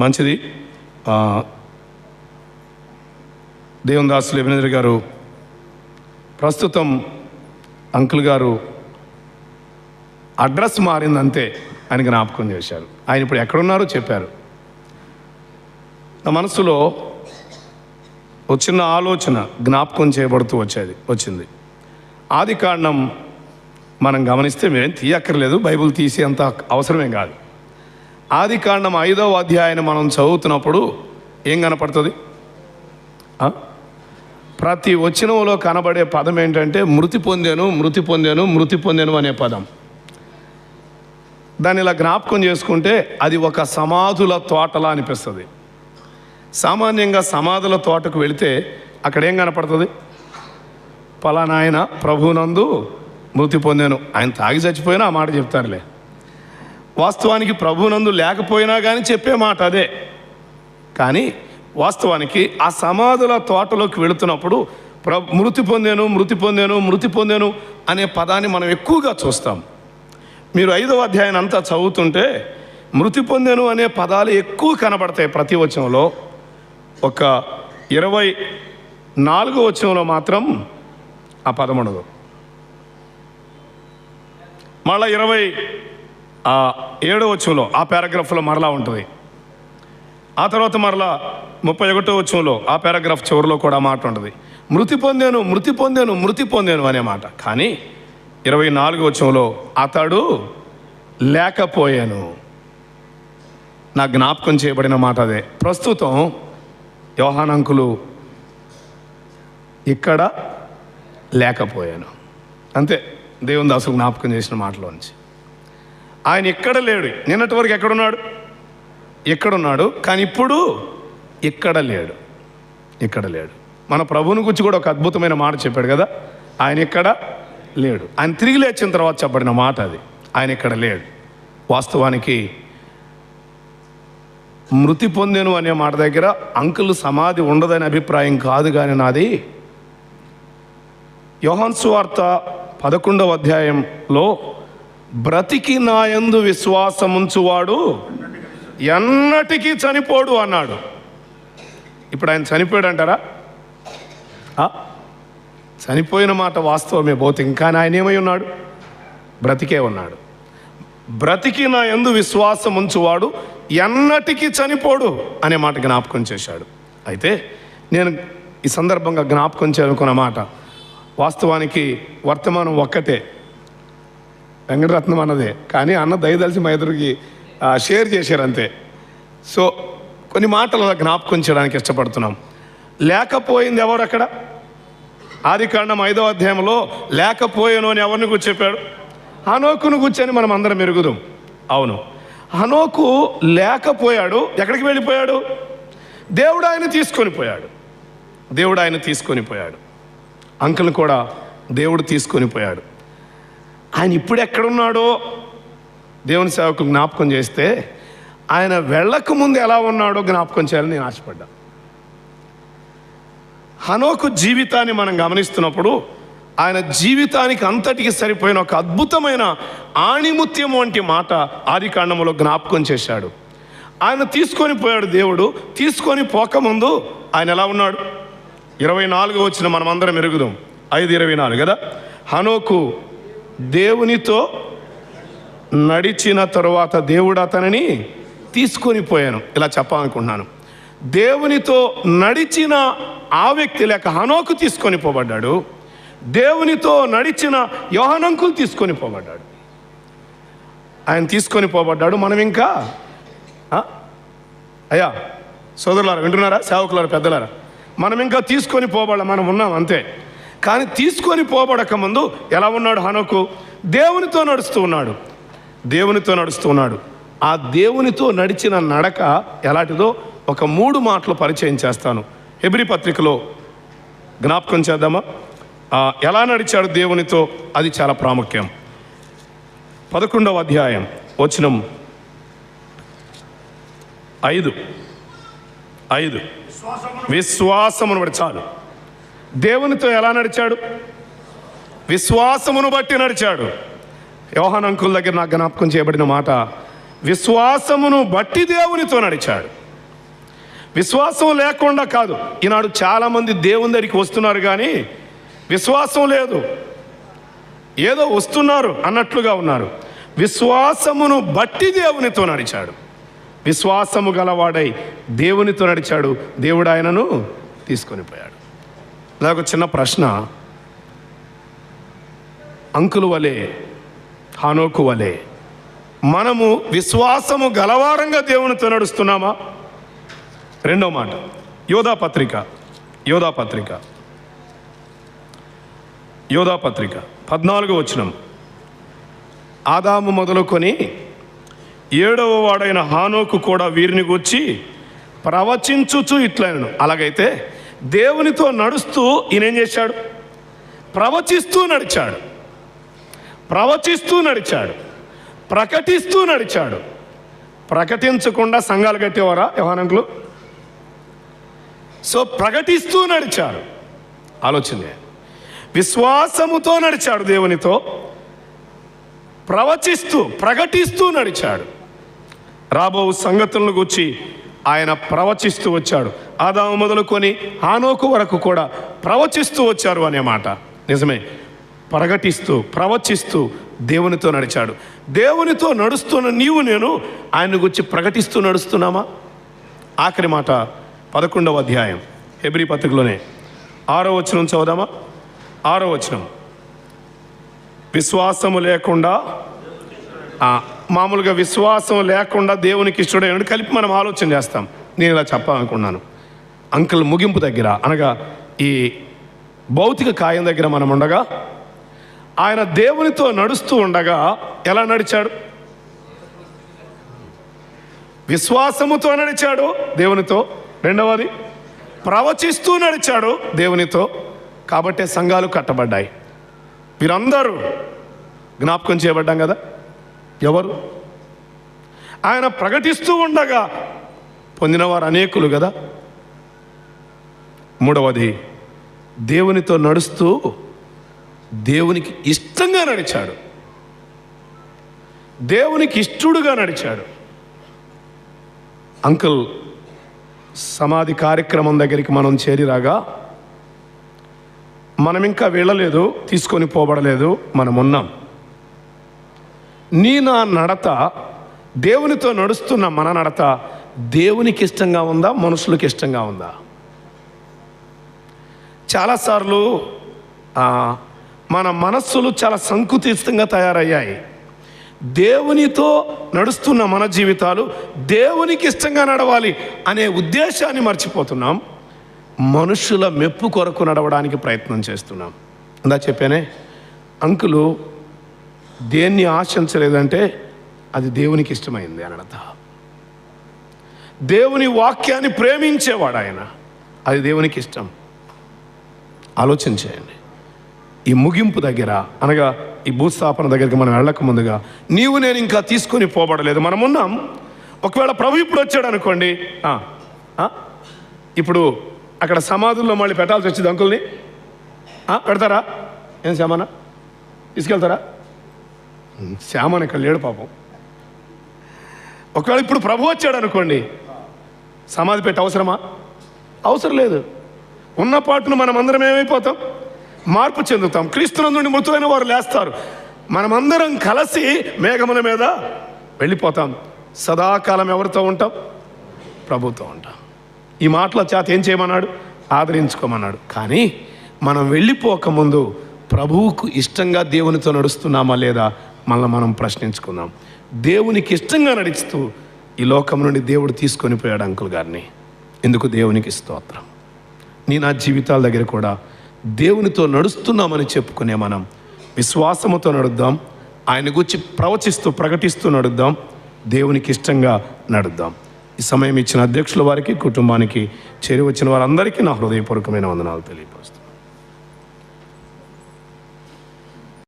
మంచిది. ఆ, దేవుని గారు ప్రస్తుతం అంకుల్ గారు అడ్రస్ మారిందంతే ఆయన జ్ఞాపకం చేశారు. ఆయన ఇప్పుడు ఎక్కడున్నారో చెప్పారు. నా మనసులో వచ్చిన ఆలోచన జ్ఞాపకం చేయబడుతూ వచ్చేది వచ్చింది. ఆది కారణం మనం గమనిస్తే మేమేం తీయక్కర్లేదు బైబిల్ తీసేంత అవసరమే కాదు. ఆది కాండం ఐదవ అధ్యాయాన్ని మనం చదువుతున్నప్పుడు ఏం కనపడుతుంది? ప్రతి వచనంలో కనబడే పదం ఏంటంటే మృతి పొందాను మృతి పొందాను మృతి పొందాను అనే పదం. దాన్ని ఇలా జ్ఞాపకం చేసుకుంటే అది ఒక సమాధుల తోటలా అనిపిస్తుంది. సామాన్యంగా సమాధుల తోటకు వెళితే అక్కడ ఏం కనపడుతుంది? పలానాయన ప్రభునందు మృతి పొందాను. ఆయన తాగి చచ్చిపోయినా ఆ మాట చెప్తారులే. వాస్తవానికి ప్రభునందు లేకపోయినా కానీ చెప్పే మాట అదే. కానీ వాస్తవానికి ఆ సమాధుల తోటలోకి వెళుతున్నప్పుడు ప్ర మృతి పొందాను మృతి పొందాను మృతి పొందాను అనే పదాన్ని మనం ఎక్కువగా చూస్తాం. మీరు ఐదవ అధ్యాయం అంతా చదువుతుంటే మృతి పొందాను అనే పదాలు ఎక్కువ కనబడతాయి ప్రతి వచనంలో. ఒక ఇరవై నాలుగో వచనంలో మాత్రం ఆ పదం ఉండదు. మళ్ళా ఇరవై ఆ ఏడో వచ్చంలో ఆ పారాగ్రాఫ్లో మరలా ఉంటుంది. ఆ తర్వాత మరలా ముప్పై ఒకటో వచ్చంలో ఆ పారాగ్రాఫ్ చివరిలో కూడా మాట ఉంటుంది. మృతి పొందాను మృతి పొందాను మృతి పొందాను అనే మాట. కానీ ఇరవై నాలుగు వచ్చంలో అతడు లేకపోయాను. నా జ్ఞాపకం చేయబడిన మాట అదే. ప్రస్తుతం యోహానంకులు ఇక్కడ లేకపోయాను. అంతే. దేవుని దాసులు జ్ఞాపకం చేసిన మాటలోంచి. ఆయన ఇక్కడ లేడు? నిన్నటి వరకు ఎక్కడున్నాడు? ఎక్కడున్నాడు? కానీ ఇప్పుడు ఇక్కడ లేడు. ఇక్కడ లేడు. మన ప్రభువుని గురించి కూడా ఒక అద్భుతమైన మాట చెప్పాడు కదా? ఆయన ఇక్కడ లేడు. ఆయన తిరిగి లేచిన తర్వాత చెప్పబడిన మాట అది. ఆయన ఇక్కడ లేడు. వాస్తవానికి మృతి పొందెను అనే మాట దగ్గర అంకుల్ సమాధి ఉండదనే అభిప్రాయం కాదు కానీ నాది. యోహాన్ వార్త పదకొండవ అధ్యాయంలో బ్రతికి నాయందు విశ్వాసముంచువాడు ఎన్నటికీ చనిపోడు అన్నాడు. ఇప్పుడు ఆయన చనిపోయాడు అంటారా ఆ? చనిపోయిన మాట వాస్తవమే పోతే ఇంకా ఆయన ఏమై ఉన్నాడు? బ్రతికే ఉన్నాడు. బ్రతికి నా ఎందు విశ్వాసం ఉంచువాడు ఎన్నటికీ చనిపోడు అనే మాట జ్ఞాపకం చేశాడు. అయితే నేను ఈ సందర్భంగా జ్ఞాపకం చేయాలనుకున్న మాట వాస్తవానికి వర్తమానం ఒక్కటే. వెంకటరత్నం అన్నదే. కానీ అన్న దయదలిసి మా ఇద్దరికి షేర్ చేశారు అంతే సో కొన్ని మాటలు జ్ఞాపకం చేయడానికి ఇష్టపడుతున్నాం. లేకపోయింది ఎవరు అక్కడ? ఆదికాండం ఐదో అధ్యాయంలో లేకపోయాను అని ఎవరిని గురించి చెప్పాడు? హనోకును కూర్చొని మనం అందరం ఎరుగుదాం. అవును. హనోకు లేకపోయాడు. ఎక్కడికి వెళ్ళిపోయాడు? దేవుడు ఆయన తీసుకొని పోయాడు. దేవుడు ఆయన తీసుకొని పోయాడు. అంకుల్ని కూడా దేవుడు తీసుకొని పోయాడు. ఆయన ఇప్పుడు ఎక్కడున్నాడో దేవుని సేవకు జ్ఞాపకం చేస్తే ఆయన వెళ్ళక ముందు ఎలా ఉన్నాడో జ్ఞాపకం చేయాలని నేను ఆశపడ్డా. హనోకు జీవితాన్ని మనం గమనిస్తున్నప్పుడు ఆయన జీవితానికి అంతటికి సరిపోయిన ఒక అద్భుతమైన ఆణిముత్యం వంటి మాట ఆదికాండములో జ్ఞాపకం చేశాడు. ఆయన తీసుకొని పోయాడు దేవుడు తీసుకొని పోకముందు ఆయన ఎలా ఉన్నాడు? ఇరవై నాలుగు వచ్చిన మనమందరం ఎరుగుదాం. ఐదు ఇరవై నాలుగు కదా? హనోకు దేవునితో నడిచిన తరువాత దేవుడు అతనిని తీసుకొని పోయాను. ఇలా చెప్పాలనుకుంటున్నాను. దేవునితో నడిచిన ఆ వ్యక్తి లేక హనోకు తీసుకొని పోబడ్డాడు. దేవునితో నడిచిన యోహనంకులు తీసుకొని పోబడ్డాడు. ఆయన తీసుకొని పోబడ్డాడు. మనం ఇంకా అయ్యా సోదరులారా వింటున్నారా? సేవకులారా పెద్దలారా? మనం ఇంకా తీసుకొని పోబడ మనం ఉన్నాం అంతే. కానీ తీసుకొని పోబడక ముందు ఎలా ఉన్నాడు హనోకు? దేవునితో నడుస్తూ ఉన్నాడు. దేవునితో నడుస్తూ ఉన్నాడు. ఆ దేవునితో నడిచిన నడక ఎలాంటిదో ఒక మూడు మాటలు పరిచయం చేస్తాను. హెబ్రి పత్రికలో జ్ఞాపకం చేద్దామా? ఎలా నడిచాడు దేవునితో? అది చాలా ప్రాముఖ్యం. పదకొండవ అధ్యాయం వచనం ఐదు. ఐదు. విశ్వాసమును బట్టి చాలు. దేవునితో ఎలా నడిచాడు? విశ్వాసమును బట్టి నడిచాడు. యోహన్ అంకుల్ దగ్గర నాకు జ్ఞాపకం చేయబడిన మాట విశ్వాసమును బట్టి దేవునితో నడిచాడు. విశ్వాసం లేకుండా కాదు ఈనాడు చాలామంది దేవుని దగ్గరికి వస్తున్నారు కానీ విశ్వాసం లేదు. ఏదో వస్తున్నారు అన్నట్లుగా ఉన్నారు. విశ్వాసమును బట్టి దేవునితో నడిచాడు. విశ్వాసము గలవాడై దేవునితో నడిచాడు. దేవుడు ఆయనను తీసుకొని పోయాడు. నాకు చిన్న ప్రశ్న. అంకులు వలె హానోకు వలె మనము విశ్వాసము గలవారంగా దేవునితో నడుస్తున్నామా? రెండో మాట యోధా పత్రిక యోధా పత్రిక. యోధా పత్రిక పద్నాలుగు వచనం. ఆదాము మొదలుకొని ఏడవ వాడైన హానోకు కూడా వీరిని గూర్చి ప్రవచించుచు ఇట్లనను. అలాగైతే దేవునితో నడుస్తూ ఈయనేం చేశాడు? ప్రవచిస్తూ నడిచాడు. ప్రవచిస్తూ నడిచాడు. ప్రకటిస్తూ నడిచాడు. ప్రకటించకుండా సంఘాలు కట్టేవారా యవనంకులు సో ప్రకటిస్తూ నడిచాడు. ఆలోచన విశ్వాసముతో నడిచాడు దేవునితో. ప్రవచిస్తూ ప్రకటిస్తూ నడిచాడు. రాబో సంగతులను గుచ్చి ఆయన ప్రవచిస్తూ వచ్చాడు. ఆదాము మొదలుకొని ఆనోకు వరకు కూడా ప్రవచిస్తూ వచ్చారు అనే మాట. నిజమే. ప్రకటిస్తూ ప్రవచిస్తూ దేవునితో నడిచాడు. దేవునితో నడుస్తున్న నీవు నేను ఆయన గురించి ప్రకటిస్తూ నడుస్తున్నామా? ఆఖరి మాట పదకొండవ అధ్యాయం హెబ్రి పత్రికలోనే. ఆరో వచనం చదువుదామా? ఆరో వచనం. విశ్వాసము లేకుండా మామూలుగా విశ్వాసం లేకుండా దేవునికి ఇష్టడైనడు. కలిపి మనం ఆలోచన చేస్తాం. నేను ఇలా చెప్పాలనుకున్నాను. అంకుల్ ముగింపు దగ్గర అనగా ఈ భౌతిక కాయం దగ్గర మనం ఉండగా ఆయన దేవునితో నడుస్తూ ఉండగా ఎలా నడిచాడు? విశ్వాసముతో నడిచాడు దేవునితో. రెండవది ప్రవచిస్తూ నడిచాడు దేవునితో. కాబట్టే సంఘాలు కట్టబడ్డాయి. వీరందరూ జ్ఞాపకం చేయబడ్డాం కదా? ఎవరు? ఆయన ప్రకటిస్తూ ఉండగా పొందినవారు అనేకులు కదా? మూడవది దేవునితో నడుస్తూ దేవునికి ఇష్టంగా నడిచాడు. దేవునికి ఇష్టడుగా నడిచాడు. అంకుల్ సమాధి కార్యక్రమం దగ్గరికి మనం చేరిరాగా మనం ఇంకా వెళ్ళలేదు తీసుకొని పోబడలేదు మనం ఉన్నాం నీ నా నడత దేవునితో నడుస్తున్న మన నడత దేవునికి ఇష్టంగా ఉందా మనుషులకు ఇష్టంగా ఉందా? చాలాసార్లు మన మనస్సులు చాలా సంకుచితంగా తయారయ్యాయి. దేవునితో నడుస్తున్న మన జీవితాలు దేవునికి ఇష్టంగా నడవాలి అనే ఉద్దేశాన్ని మర్చిపోతున్నాం. మనుషుల మెప్పు కొరకు నడవడానికి ప్రయత్నం చేస్తున్నాం. అందా చెప్పానే అంకులు దేన్ని ఆశించలేదంటే అది దేవునికి ఇష్టమైంది అనడత దేవుని వాక్యాన్ని ప్రేమించేవాడు ఆయన. అది దేవునికి ఇష్టం. ఆలోచన చేయండి ఈ ముగింపు దగ్గర అనగా ఈ భూస్థాపన దగ్గరికి మనం వెళ్ళక ముందుగా నీవు నేను ఇంకా తీసుకొని పోబడలేదు మనం ఉన్నాం. ఒకవేళ ప్రభు ఇప్పుడు వచ్చాడు అనుకోండి ఇప్పుడు అక్కడ సమాధుల్లో మళ్ళీ పెట్టాల్సి వచ్చింది అంకుల్ని పెడతారా? ఏం శ్యామన్న? తీసుకెళ్తారా? శ్యామన శ్యామన్ ఇక్కడ లేడు పాపం. ఒకవేళ ఇప్పుడు ప్రభు వచ్చాడు అనుకోండి సమాధి పెట్టి అవసరమా? అవసరం లేదు. ఉన్న పాటును మనం అందరం ఏమైపోతాం? మార్పు చెందుతాం. క్రీస్తునందుని మృతులైన వారు లేస్తారు. మనమందరం కలిసి మేఘముల మీద వెళ్ళిపోతాం. సదాకాలం ఎవరితో ఉంటాం? ప్రభుతో ఉంటాం. ఈ మాటల చేత ఏం చేయమన్నాడు? ఆదరించుకోమన్నాడు. కానీ మనం వెళ్ళిపోకముందు ప్రభువుకు ఇష్టంగా దేవునితో నడుస్తున్నామా లేదా మళ్ళీ మనం ప్రశ్నించుకుందాం. దేవునికి ఇష్టంగా నడుస్తూ ఈ లోకం నుండి దేవుడు తీసుకొని పోయాడు అంకుల్ గారిని. ఎందుకు దేవునికి స్తోత్రం. నీ నా జీవితాల దగ్గర కూడా దేవునితో నడుస్తున్నామని చెప్పుకునే మనం విశ్వాసముతో నడుద్దాం. ఆయన గురించి ప్రవచిస్తూ ప్రకటిస్తూ నడుద్దాం. దేవునికి ఇష్టంగా నడుద్దాం. ఈ సమయం ఇచ్చిన అధ్యక్షుల వారికి కుటుంబానికి చేరి వచ్చిన వారందరికీ నా హృదయపూర్వకమైన వందనాలు తెలియపరుస్తాను.